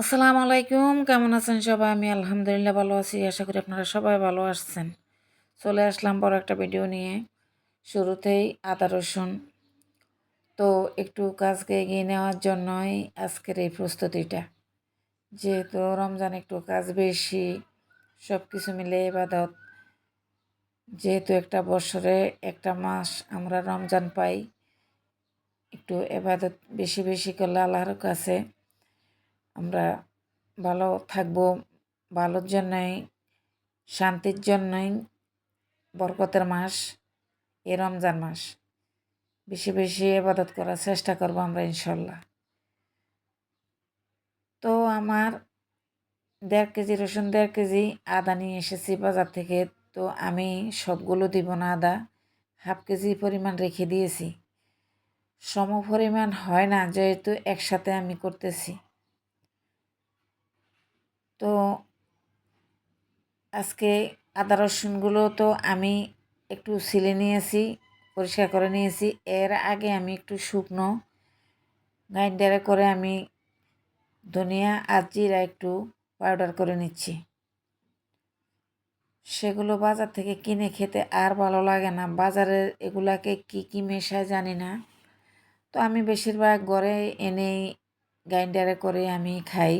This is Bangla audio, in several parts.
আসসালামু আলাইকুম, কেমন আছেন সবাই? আমি আলহামদুলিল্লাহ ভালো আছি, আশা করি আপনারা সবাই ভালো আসছেন চলে আসলাম বড় একটা ভিডিও নিয়ে। শুরুতেই আদা রসুন। তো একটু কাজকে এগিয়ে নেওয়ার জন্যই আজকের এই প্রস্তুতিটা। যেহেতু রমজান একটু কাজ বেশি সব কিছু মিলে এবাদত যেহেতু একটা বছরে একটা মাস আমরা রমজান পাই, একটু এবাদত বেশি বেশি করলে আল্লাহর কাছে আমরা ভালো থাকব, ভালোর জন্যই, শান্তির জন্যই, বরকতের মাস এ রমজান মাস। বেশি বেশি এবাদত করার চেষ্টা করব আমরা, ইনশাল্লাহ। তো আমার দেড় কেজি রসুন, দেড় কেজি আদা নিয়ে এসেছি বাজার থেকে। তো আমি সবগুলো দিব না আদা, হাফ কেজি পরিমাণ রেখে দিয়েছি। সম পরিমাণ হয় না, যেহেতু একসাথে আমি করতেছি। তো আজকে আদা রসুনগুলো তো আমি একটু সিলে নিয়েছি, পরিষ্কার করে নিয়েছি। এর আগে আমি একটু শুকনো গ্রাইন্ডারে করে আমি ধনিয়া আর জিরা একটু পাউডার করে নিচ্ছি। সেগুলো বাজার থেকে কিনে খেতে আর ভালো লাগে না। বাজারের এগুলাকে কি কি মেশায় জানি না। তো আমি বেশিরভাগ ঘরে এনেই গ্রাইন্ডারে করে আমি খাই।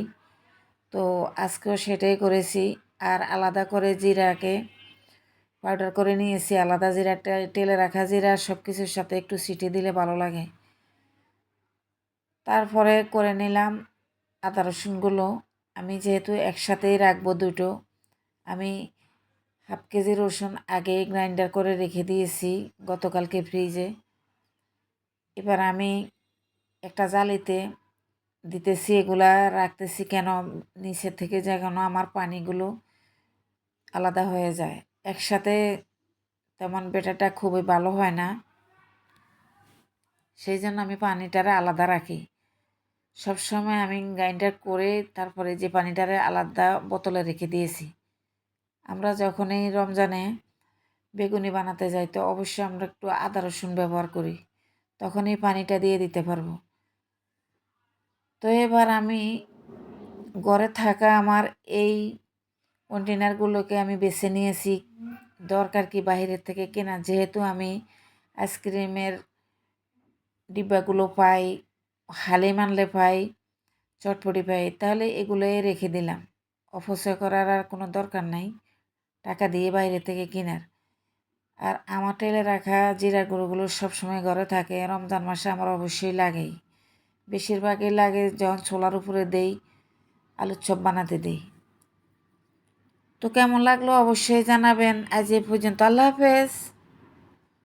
তো আজকেও সেটাই করেছি। আর আলাদা করে জিরাকে পাউডার করে নিয়েছি। আলাদা জিরাটা তেলে রাখা জিরা সব কিছুর সাথে একটু সিটি দিলে ভালো লাগে। তারপরে করে নিলাম আদা রসুনগুলো আমি যেহেতু একসাথেই রাখব দুটো, আমি হাফ কেজি রসুন আগে গ্রাইন্ডার করে রেখে দিয়েছি গতকালকে ফ্রিজে। এবার আমি একটা জালিতে দিতেছি, এগুলা রাখতেছি কেন? নিচের থেকে যেন আমার পানিগুলো আলাদা হয়ে যায়। একসাথে তেমন বেটাটা খুবই ভালো হয় না। সেই জন্য আমি পানিটারে আলাদা রাখি। সবসময় আমি গ্রাইন্ডার করে তারপরে যে পানিটারে আলাদা বোতলে রেখে দিয়েছি। আমরা যখনই রমজানে বেগুনি বানাতে যাই, তো অবশ্যই আমরা একটু আদা রসুন ব্যবহার করি। তখন এই পানিটা দিয়ে দিতে পারব। তো এবার আমি ঘরে থাকা আমার এই কন্টেনারগুলোকে আমি বেছে নিয়েছি। দরকার কি বাহিরের থেকে কেনা? যেহেতু আমি আইসক্রিমের ডিব্বাগুলো পাই হালে মানলে পাই, চটপটি পাই, তাহলে এগুলোই রেখে দিলাম। অপচয় করার আর কোনো দরকার নাই। টাকা দিয়ে বাইরে থেকে কেনার। আর আমার টেলে রাখা জিরা গুঁড়োগুলো সবসময় ঘরে থাকে। রমজান মাসে আমার অবশ্যই লাগেই। বেশিরভাগই লাগে যখন ছোলার উপরে দেই, আলুর চপ বানাতে দেই। তো কেমন লাগল অবশ্যই জানাবেন। আজ এ পর্যন্ত। আল্লাহ হাফেজ।